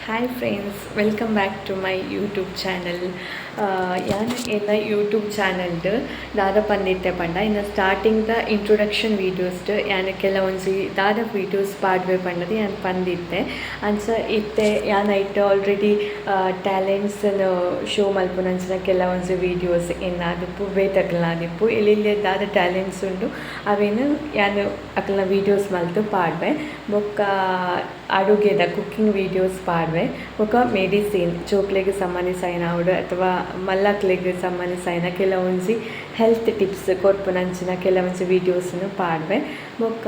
Hi friends welcome back to my YouTube channel ಯಾನ್ என்ன YouTube ಚಾನಲ್ಡ್ ದಾದ ಪಂದಿತ್ತೆ ಪಂಡ ಇನ್ನ ಸ್ಟಾರ್ಟಿಂಗ್ ದ ಇಂಟ್ರೊಡಕ್ಷನ್ ವೀಡಿಯೋಸ್ದು ಯಾನ್ ಕೆಲವೊಂದು ದಾದ ವೀಡಿಯೋಸ್ ಪಾಡ್ವೆ ಪಂಡದು ಯಾನ್ ಪಂದಿತ್ತೆ ಅಂಚ ಇತ್ತೆ ಯಾನ್ ಐಟ್ ಆಲ್ರೆಡಿ ಟ್ಯಾಲೆಂಟ್ಸ್ ಶೋ ಮಲ್ಪುನಂಚಿನ ಕೆಲವೊಂದು ವೀಡಿಯೋಸ್ ಏನಾದಿಪ್ಪು ಬೇತಕ್ಕಲಾದಿಪ್ಪು ಇಲ್ಲಿ ದಾದ ಟ್ಯಾಲೆಂಟ್ಸ್ ಉಂಡು ಅವೇನು ಯಾನು ಅಕ್ಕಲ ವೀಡಿಯೋಸ್ ಮಲ್ತು ಪಾಡ್ವೆ ಬೊಕ್ಕ ಅಡುಗೆದ ಕುಕ್ಕಿಂಗ್ ವೀಡಿಯೋಸ್ ಪಾಡ್ವೆ ಬೊಕ್ಕ ಮೆಡಿಸಿನ್ ಜೋಕ್ಲೆಗ್ ಸಂಬಂಧಿಸಿನ ಆವಡ್ ಅಥವಾ ಮಲ್ಲಕ್ಲೆಗ್ ಸಂಬಂಧಿಸಿನ ಕೆಲವೊಂಜಿ ಹೆಲ್ತ್ ಟಿಪ್ಸ್ ಕೊರ್ಪುನಂಚಿನ ಕೆಲವೊಂಜಿ ವೀಡಿಯೋಸ್ನು ಪಾಡ್ವೆ ಬೊಕ್ಕ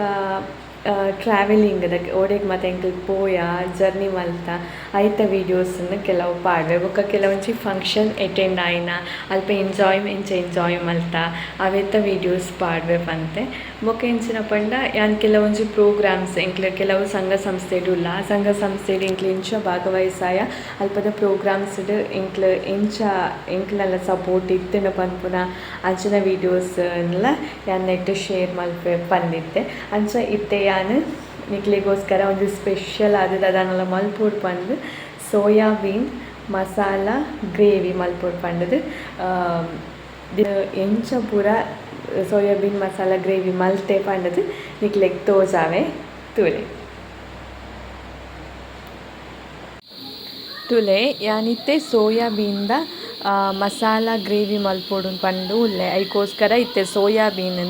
ಟ್ರಾವೆಲಿಂಗ್ದ ಓಡೆಗ್ ಮತ್ತೆ ಎಂಕಲ್ ಪೋಯ ಜರ್ನಿ ಮಲ್ತ ಐತ ವೀಡಿಯೋಸ್ ಕೆಲವು ಪಾಡ್ವೆ. ಬೊಕ್ಕ ಕೆಲವೊಂಜಿ ಫಂಕ್ಷನ್ ಅಟೆಂಡ್ ಆಯ್ನ, ಅಲ್ಪ ಎಂಜಾಯ್ ಎಂಜಾಯ್ಮೆಂಟ್ ಎಂಜಾಯ್ ಮಲ್ತ ಅವೆತ್ತ ವೀಡಿಯೋಸ್ ಪಾಡ್ವೆ ಪಂತೆ. ಬೊಕ್ಕ ಎಂಚಿನ ಪಂಡ, ಯಾನ್ ಕೆಲವೊಂಜಿ ಪ್ರೋಗ್ರಾಮ್ಸ್ ಎಂಕ್ಲ ಕೆಲವು ಸಂಘ ಸಂಸ್ಥೆಡುಲ್ಲ ಸಂಘ ಸಂಸ್ಥೆಡು ಎಂಕ್ಲ ಇಂಚ ಭಾಗವಹಿಸಾಯ, ಅಲ್ಪದ ಪ್ರೋಗ್ರಾಮ್ಸ್ ಎಂಕ್ಲ ಎಂಚ ಎಂಕ್ಲೆಲ್ಲ ಸಪೋರ್ಟ್ ಇತ್ತಿನ ಪನ್ಪುನ ಅಂಚಿನ ವೀಡಿಯೋಸ್ನೆಲ್ಲ ಯಾನ್ ನೆಟ್ ಶೇರ್ ಮಲ್ಪೆ ಪಂದಿತ್ತೆ. ಅಂಚ ಇತ್ತೆ ಯಾನ್ ನಿಕ್ಲೆಗೋಸ್ಕರ ಒಂದು ಸ್ಪೆಷಲ್ ಆದದ್ದು ಅದನ್ನೆಲ್ಲ ಮಲ್ಪೊಡು ಪಂದ್ ಸೋಯಾಬೀನ್ ಮಸಾಲ, ಗ್ರೇವಿ ಮಲ್ಪೊಡು ಪಂಡದು. ಎಂಚ ಪೂರ ಸೋಯಾಬೀನ್ ಮಸಾಲ, ಗ್ರೇವಿ ಮಲ್ತೆ ಪಂಡದು. ನಿಕ್ಲೆಗ್ ತೋಜಾವೆ. ತುಲೆ. ತುಲೆ ಯಾನಿತ್ತೆ ಸೋಯಾಬೀನ್ದ ಮಸಾಲ, ಗ್ರೇವಿ ಮಲ್ಪೊಡು ಪಂಡು, ಉಲ್ಲೆ. ಐಕೋಸ್ಕರ ಇತ್ತೆ ಸೋಯಾಬೀನ್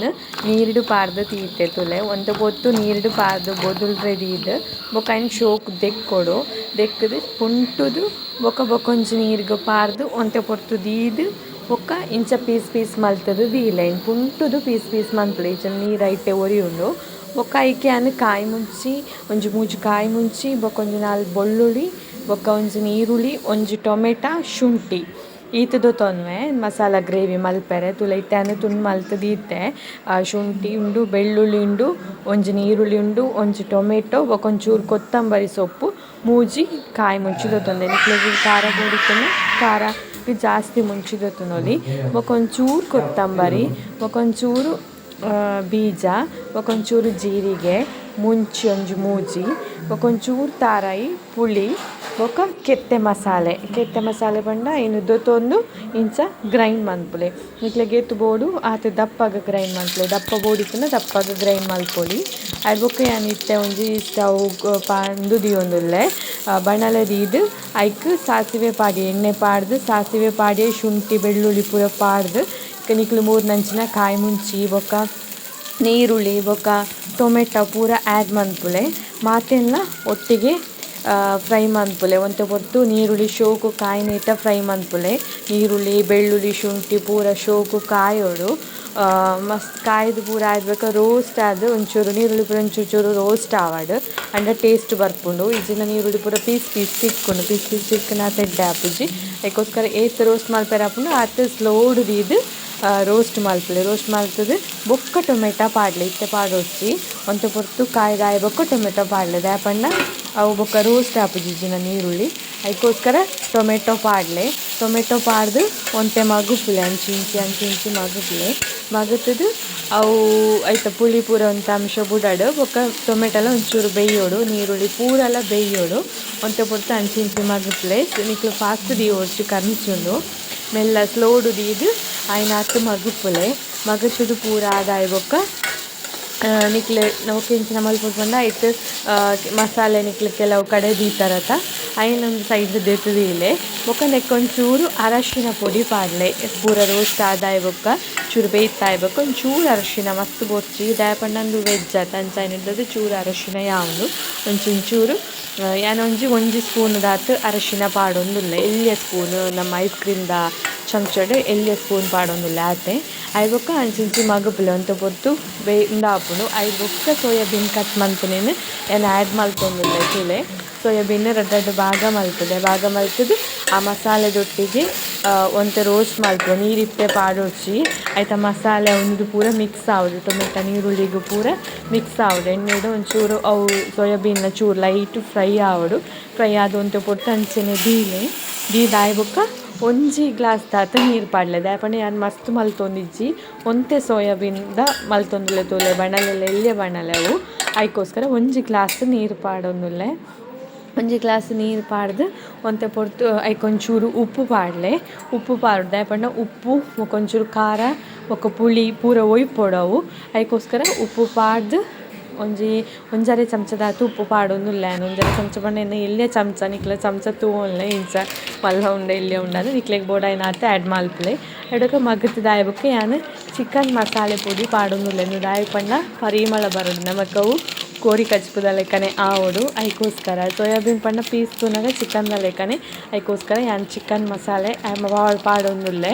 ನೀರಿಡು ಪಾರ್ದ್ ತೀತೆ ತುಲೆ. ಒಂದೆ ಪೊತ್ತು ನೀರಿಡು ಪಾರ್ದ್ ಬೊದುಲ್ರೆ ದೀದ್ ಬೊಕ ಐನ್ ಶೋಕ್ ದೆಕ್ಕೊಡು ದೆಕ್ಕುದು ಪುಂಟುದು, ಬೊಕ ಬೊಕೊಂಜಿ ನೀರ್ಗ್ ಪಾರ್ದು, ಒಂತೆ ಪೊರ್ತು ದೀದ್, ಬೊಕ ಇಂಚ ಪೀಸ್ ಪೀಸ್ ಮಲ್ತದು ದೀಲೆ. ಇನ್ ಪುಂಟುದು ಪೀಸ್ ಪೀಸ್ ಮಲ್ತದೆ ಇಜ್ಜಿಂಡ ನೀರು ಐಟೆ ಒರಿಯುಂಡು. ಬೊಕ ಐಕೆ ಅನ್ನು ಕಾಯಿ ಮುಂಚಿ, ಒಂಜಿ ಮೂಜಿ ಕಾಯಿ ಮುಂಚಿ ಬೊಕ ಒಂಜಿ ನಾಲ್ ಬೊಳ್ಳುಳ್ಳಿ ಬೊಕ ಒಂಜಿ ನೀರುಳ್ಳಿ ಒಂಜಿ ಟೊಮೆಟ, ಶುಂಠಿ. ಈತುದು ತೊನ್ವೆ ಮಸಾಲ ಗ್ರೇವಿ ಮಲ್ಪೆರೆ ತುಲೈತೆ ಅಂದರೆ ತುನ್ ಮಲ್ತದ ಈತೆ ಶುಂಠಿ ಉಂಡು, ಬೆಳ್ಳುಳ್ಳಿ ಉಂಡು, ಒಂಜಿ ನೀರುಳ್ಳಿ ಉಂಡು, ಒಂಜಿ ಟೊಮೆಟೊ ಬೊಕೊಂಚೂರು ಕೊತ್ತಂಬರಿ ಸೊಪ್ಪು, ಮೂಜಿ ಕಾಯಿ ಮುಂಚಿ ದೊತ್ತೊಂದೆ. ನಿಕ್ಲೆಗ್ ಖಾರ ಬೋಡಿತ್ತುಂಡು ಖಾರ ಜಾಸ್ತಿ ಮುಂಚಿ ದೊತ್ತುನೊಲಿ. ಬೊಕೊಂಚೂರು ಕೊತ್ತಂಬರಿ ಬೊಕೊಂಚೂರು ಬೀಜ ಬೊಕೊಂಚೂರು ಜೀರಿಗೆ, ಮುಂಚಿ ಒಂಜಿ ಮೂಜಿ ಬೊಕೊಂಚೂರು ತಾರಾಯಿ, ಪುಳಿ ಬೊಕ ಕೆತ್ತೆ ಮಸಾಲೆ. ಕೆತ್ತೆ ಮಸಾಲೆ ಪಂಡ ಇನ್ನು ದೊತ್ತೊಂದು ಇಂಚ ಗ್ರೈಂಡ್ ಮನ್ಪುಲೆ ಇಟ್ಲೆ ಗೆತ್ತು ಬೋಡು, ಆತ ದಪ್ಪಾಗ ಗ್ರೈಂಡ್ ಮನ್ಪುಲೆ ದಪ್ಪ ಬೋಡಿತ್ತುಂಡ ದಪ್ಪಾಗ ಗ್ರೈಂಡ್ ಮಲ್ಪೊಲಿ ಅದು ಬೊಕ ಏನು ಇತ್ತೆ ಒಂಜಿ ಸ್ಟವ್ ಪಂದ್ ದಿಯೊಂದುಲ್ಲೆ ಬಣಲೆ ದೀದ್ ಐಕ್ ಸಾಸಿವೆ ಪಾಡಿ, ಎಣ್ಣೆ ಪಾಡ್ದು, ಸಾಸಿವೆ ಪಾಡಿ, ಶುಂಠಿ, ಬೆಳ್ಳುಳ್ಳಿ ಪೂರ ಪಾಡ್ದು. ನಿಕ್ಲು ಮೂರು ನಂಚಿನ ಕಾಯಿ ಮುಂಚಿ, ಬೊಕ್ಕ ನೀರುಳ್ಳಿ, ಬೊಕ್ಕ ಟೊಮೆಟೊ ಪೂರ ಆ್ಯಡ್ ಮನ್ಪುಲೆ ಮಾತೆಲ್ಲ ಒಟ್ಟಿಗೆ ಫ್ರೈ ಮನ್ಪುಲೆ ಒಂತೆ ಪೊರ್ತು ನೀರುಳ್ಳಿ, ಶೋಕು ಕಾಯಿನೆಟ ಫ್ರೈ ಮನ್ಪುಲೆ ನೀರುಳ್ಳಿ, ಬೆಳ್ಳುಳ್ಳಿ, ಶುಂಠಿ, ಪೂರ, ಶೋಕು, ಕಾಯೋಡು. ಮಸ್ತ್ ಕಾಯ್ದು ಪೂರ ಆಯ್ಡ್ಬೇಕು ರೋಸ್ಟ್ ಆದ್ ಒಂಚೂರು, ನೀರುಳ್ಳಿ ಪೂರ ಒಂಚೂರು ಚೂರು ರೋಸ್ಟ್ ಆವಡ್. ಅಂಡ ಟೇಸ್ಟ್ ಬರ್ಪುಂಡು. ಇಜ್ಜಿಂಡ ನೀರುಳ್ಳಿ ಪೂರ ಪೀಸ್ ಪೀಸ್ ತಿಕ್ಕುಂಡು ಪೀಸ್ ಪೀಸ್ ತಿಕ್ಕನ ತೆಡ್ಡೆ ಆಪುಜಿ ಐಕೋಸ್ಕರ ಏತ್ ರೋಸ್ಟ್ ಮಲ್ಪೆರೆ ಆಪುಂಡು. ಆತ್ ಸ್ಲೋಡ್ ದೀದ್ ರೋಸ್ಟ್ ಮಲ್ಪುಲೆ ರೋಸ್ಟ್ ಮಲ್ತುದು ಬೊಕ್ಕ ಟೊಮೆಟೊ ಪಾಡ್ಲೆ. ಇತ್ತೆ ಪಾಡೊಚ್ಚಿ ಒಂತೆ ಪೊರ್ತು ಕಾಯಿ ಗಾಯ ಬೊಕ್ಕ ಟೊಮೆಟೊ ಪಾಡ್ಲೆ. ದಾಯಪಂಡ ಅವು ಬೊಕ್ಕ ರೋಸ್ಟ್ ಆಪುಜಿಜ್ಜಿನ ನೀರುಳ್ಳಿ. ಅದಕ್ಕೋಸ್ಕರ ಟೊಮೆಟೊ ಪಾಡ್ಲೆ. ಟೊಮೆಟೊ ಪಾಡ್ದ್ ಒಂತೆ ಮಗುಪುಲೆ ಅಂಚಿ ಇಂಚಿ ಅಂಚಿ ಇಂಚಿ ಮಗುಪುಲೆ ಮಗುತ್ತದು ಅವು ಐತ ಪುಳಿ ಪೂರ ಒಂದು ಅಂಶ ಬುಡಾಡು ಬೊಕ್ಕ ಟೊಮೆಟೊಲ ಒಂಚೂರು ಬೇಯೋಡು, ನೀರುಳ್ಳಿ ಪೂರಲ ಬೇಯೋಡು ಒಂತೆ ಪುಡ್ತು ಅಂಚಿ ಇಂಚಿ ಮಗುಪುಲೆ ನಿಕ್ಲು ಫಾಸ್ಟ್ ದೀವೊಡು ಕರ್ಮಿಚುಂಡು. ಮೆಲ್ಲ ಸ್ಲೋಡು ದೀದು ಆಯ್ನ ಹತ್ತು ಮಗುಪುಲೆ ಮಗಚುದು ಪೂರ ಆದಾಯ ಬೊಕ್ಕ ನಿಕ್ಲೆ ನೌಕೆಂಚಿನ ಮಲ್ಪೊಡು ಪಂಡ ಐಟ್ ಮಸಾಲೆ ನಿಕ್ಲೆ ಕೆಲವು ಕಡೆ ದೀತಾರತ. ಐನೊಂದು ಸೈಡ್ ದೆತ್ತುದೀಲೆ ಬೊಕ ನೆಕ್ಕೊಂಚೂರು ಅರಶಿನ ಪುಡಿ ಪಾಡ್ಲೆ. ಪೂರ ರೋಸ್ಟ್ ಆದಾಯ ಬೊಕ್ಕ ಚೂರು ಬೇಯ್ತಾಯ ಬೊಕ ಒಂಚೂರು ಅರಶಿನ, ಮಸ್ತ್ ಬೊಚ್ಚಿ. ದಾಯ ವೆಜ್ ಆತ ಅಂಚಾಯ್ನಿದ್ದದು ಚೂರು ಅರಶಿನ ಯಾವುದು. ಒಂಚೂರು ಯಾನೊಂಜಿ ಒಂಜಿ ಸ್ಪೂನ್ ದಾತ್ ಅರಶಿನ ಪಾಡೊಂದುಲ್ಲೆ. ಎಲ್ಯ ಸ್ಪೂನ್ ನಮ್ಮ ಐಸ್ ಕ್ರೀಮ್ದ ಸ್ಪೂನ್ ಪಾಡೊಂದುಲ್ಲೆ ಆತೆ ಅಯ್ ಬೊಕ್ಕ ಅಂಚಿಂಚಿ ಮಗಪುಲೆ ಒಂತೆ ಪೊರ್ತು ಬೇ ಉಂದಾಪುಂಡು ಅಯ್ ಬೊಕ್ಕ ಸೋಯಾಬೀನ್ ಕಟ್ ಮಲ್ಪುನೇನ್ ಏನು ಆ್ಯಡ್ ಮಲ್ತೊಂದುಲ್ಲೆ ತುಲೆ ಸೋಯಾಬೀನ್ ರೆಡ್ ರೆಡ್ ಭಾಗ ಮಲ್ತುದೆ. ಭಾಗ ಮಲ್ತದು. ಆ ಮಸಾಲೆದೊಟ್ಟಿಗೆ ಒಂತೆ ರೋಸ್ಟ್ ಮಲ್ಪುವೆ ನೀರಿತ್ತೆ ಪಾಡೊಚ್ಚಿ ಐತ ಮಸಾಲೆ ಉಂದು ಪೂರ ಮಿಕ್ಸ್ ಆವುದು ಟೊಮೆಟೊ ನೀರುಳ್ಳಿಗ್ ಪೂರ ಮಿಕ್ಸ್ ಆವುಡು ಎಣ್ಣೆಡು ಒಂಚೂರು ಅವು ಸೋಯಾಬೀನ್ ಚೂರು ಲೈಟ್ ಫ್ರೈ ಆವಡು ಫ್ರೈ ಆದಂತ ಒಂತೆ ಪೊರ್ತು ಅಂಚನೆ ಬೀಲೆ. ದೀದ್ ಆಯ್ ಬೊಕ್ಕ ಒಂಜಿ ಗ್ಲಾಸ್ ದಾತ ನೀರು ಪಾಡ್ಲೆ ದಾಯಪಂಡ ಯಾನ್ ಮಸ್ತ್ ಮಲ್ತೊಂದಿಜ್ಜಿ. ಒಂತೆ ಸೋಯಾಬೀನ್ದ ಮಲ್ತೊಂದುಲ್ಲೆ ತೂಲೆ ಬಣಲೆಲ್ಲ ಎಲ್ಯ ಬಣಲೆ ಅವು ಐಕೋಸ್ಕರ ಒಂಜಿ ಗ್ಲಾಸ್ ನೀರು ಪಾಡೊಂದುಲ್ಲೆ. ಒಂಜಿ ಗ್ಲಾಸ್ ನೀರು ಪಾಡ್ದು ಒಂತೆ ಪೊರ್ತು ಐಕೊಂಚೂರು ಉಪ್ಪು ಪಾಡ್ಲೆ. ಉಪ್ಪು ದಾಯೆ ಪಂಡ ಉಪ್ಪು ಒಂಚೂರು ಖಾರ ಒಕ್ಕ ಪುಳಿ ಪೂರ ಒಯ್ಪೊಡವು. ಐಕೋಸ್ಕರ ಉಪ್ಪು ಪಾಡ್ದ್ ಒಂಜಿ, ಒಂಜರೆ ಚಮಚದಾತು ಉಪ್ಪು ಪಾಡೊಂದುಲ್ಲೆನ್ ಒಂಜರೆ ಚಮಚ ಪಂಡ ಎನ್ನ ಎಲ್ಯ ಚಮಚ, ನಿಕ್ಲೆ ಚಮಚ ತೂವೊನ್ಲೆ ಇಂಚ ಮಲ್ಲ ಉಂಡ ಎಲ್ಯ ಉಂಡ. ಅಂದ್ ನಿಕ್ಲೆಗ್ ಬೋಡಾಯಿನ ಆತೆ ಆಡ್ ಮಲ್ಪುಲೆ. ಐಡಕ ಮಗತ್ ದಾಯೆ ಬೊಕ ಯಾನ್ ಚಿಕನ್ ಮಸಾಲೆ ಪೊಡಿ ಪಾಡೊಂದುಲ್ಲೆನ್ ದಾಯೆ ಪಂಡ ಪರಿಮಳ ಬರೊಡು ನಮಕ್ ಅವು ಕೋರಿ ಕಚ್ಪುದ ಲೆಕ್ಕನೆ ಆವೊಡು. ಐಕೋಸ್ಕರ ಸೋಯಾಬೀನ್ ಪಂಡ ಪೀಸ್ ತೂನಗ ಚಿಕನ್ದ ಲೆಕ್ಕನೆ. ಐಕೋಸ್ಕರ ಯಾನ್ ಚಿಕನ್ ಮಸಾಲೆ ಪಾಡೊಂದುಲ್ಲೆ.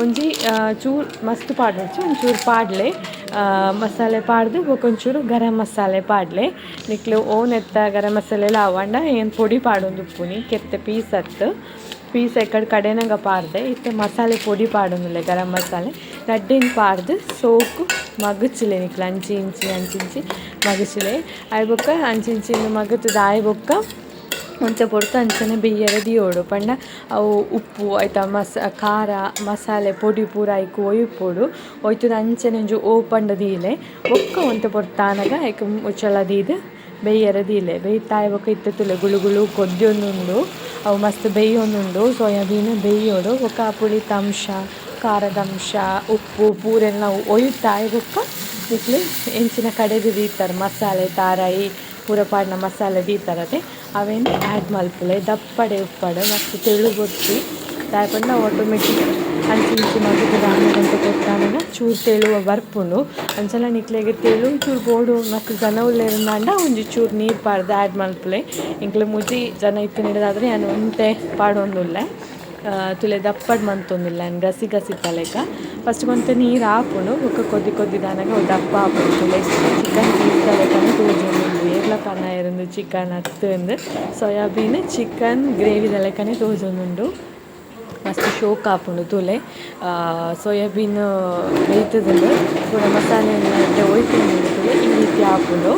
ಒಂಜಿ ಚೂರು ಮಸ್ತ್ ಪಾಡ್ಂಚಿ ಒಂಚೂರು ಪಾಡ್ಲೆ. ಮಸಾಲೆ ಪಾಡ್ದ್ ಬೊಕೊಂಚೂರು ಗರಂ ಮಸಾಲೆ ಪಾಡ್ಲೆ. ನಿಕ್ಲೆ ಓನ್ ಎತ್ತ ಗರಂ ಮಸಾಲೆಲ ಆವಂಡ ಏನು ಪೊಡಿ ಪಾಡೊಂದುಪ್ಪುನಿ ಕೆತ್ತೆ ಪೀಸ್ ಅತ್ ಪೀಸ್ ಎಕ್ಕಡ್ ಕಡೆನಗ ಪಾರ್ದೆ ಇತ್ತೆ ಮಸಾಲೆ ಪೊಡಿ ಪಾಡೊಂದುಲ್ಲೆ ಗರಂ ಮಸಾಲೆ. ನಡ್ಡಿನ್ ಪಾರ್ದ್ ಸೋಕು ಮಗಚ್ಲೆ ನಿಕ್ಲೆ ಅಂಚಿ ಇಂಚಿ ಅಂಚಿ ಇಂಚಿ ಮಗಚ್ಲೆ ಅಯ್ ಬೊಕ ಅಂಚಿ ಇಂಚಿನ್ ಮಗತ್ ದಾಯೆ ಒಂತೆ ಪೊರ್ತು ಅಂಚನೆ ಬೆಯ್ಯರೆ ದಿಯೋಡು ಪಂಡ ಅವು ಉಪ್ಪು ಐತ ಮಸ, ಖಾರ, ಮಸಾಲೆ, ಪೊಡಿ, ಪೂರ, ಐಕ್ ಒಯ್ಪೊಡು ಒಯ್ತುದು ಅಂಚನೆ ಒಂಜಿ ಪಂಡ ದೀಲೆ. ಒಕ್ಕ ಒಂತೆ ಪೊರ್ತಾನಗ ಐಕ್ ಮುಚ್ಚಳ ದೀದ್ ಬೆಯ್ಯರೆ ದೀಲೆ ಬೇಯ್ತಾಯೆ ಬೊಕ ಇತ್ತೆ ಗುಳು ಗುಳು ಕೊದ್ದೊಂದುಂಡು ಅವು ಮಸ್ತ್ ಬೇಯೊಂದುಂಡು ಸೋಯಾಬೀನ್ ಬೇಯೋಡು ಬೊಕ್ಕ ಪುಳಿತ ಅಂಶ ಖಾರದ ಅಂಶ ಉಪ್ಪು, ಪೂರೆಲ್ಲ ಒಯ್ತಾಯೆ ಬೊಕ್ಕ. ನಿಕ್ಲೆ ಹೆಂಚಿನ ಕಡೆದು ದೀತಾರೆ ಮಸಾಲೆ, ತಾರಾಯಿ ಪೂರ ಪಾಡ್ನ ಮಸಾಲೆ ದೀತೆರತೆ ಅವೆನ್ ಆ್ಯಡ್ ಮಲ್ಪುಲೆ ದಪ್ಪಡೆ ಉಪ್ಪಡ್ ಮಸ್ತ್ ತೆಳು ಬೊರ್ಚಿ ದಾಯೆ ಪಂಡ ಆಟೋಮೆಟಿಕ್ ಅಂಚಿ ಇಂಚಿ ಮಗದ್ ದಾನೆಗೊಂತ ಕೊಟ್ಟಾಂಡಲ ಚೂರು ತೆಳುವ ಬರ್ಪುಂಡು. ಅಂಚಲ ನಿಕ್ಲೆಗ್ ತೆಳು, ಚೂರು ಬೋಡು ಮಸ್ತ್ ಜನ ಉಲ್ಲೆರ್ ಒಂಜಿ ಚೂರು ನೀರು ಪಾರ್ದ್ ಆ್ಯಡ್ ಮಲ್ಪುಲೆ ಎಂಕ್ಲೆ ಮುಜಿ ಜನ ಇತ್ತಿನಿಡದಾದ್ರೆ ಯಾನ್ ಒಂತೆ ಪಾಡೊಂದುಲ್ಲೆ. ತುಲೆ ದಪ್ಪಡ್ ಮಂತೊಂದುಲ್ಲೆ ಆ್ಯನ್ ಗಸಿ ಗಸಿ ತಲೆಕ. ಫಸ್ಟ್ ಒಂತೆ ನೀರು ಆಪುಂಡು ಬೊಕ ಕೊದ್ದಿ ಕೊದ್ದಿ ದಾನಗ ಅವು ದಪ್ಪ ಆಪುಂಡು ತುಲೆ. ಚಿಕನ್ ಪೀಸ್ದ ಲೆಕ್ಕನೆ ತೋಜೊಂದುಂಡು ಏರ್ಲ ಪನ್ನ ಇರುಂದು ಚಿಕನ್ സോയാബീൻ ಸೋಯಾಬೀನ್, ಚಿಕನ್ ಗ್ರೇವಿದ തോന്നുന്നുണ്ട് ಮಸ್ತ್ ಶೋಕ್ ಆಪುಂಡು ತೂಲೆ. ಸೋಯಾಬೀನ್ ಬೇಯ್ತುಂಡು ಪೂರ ಮಸಾಲೆ ಒಯ್ತುಂಡು ತೂಲೆ. ಈ ರೀತಿ ಆಪುಂಡು.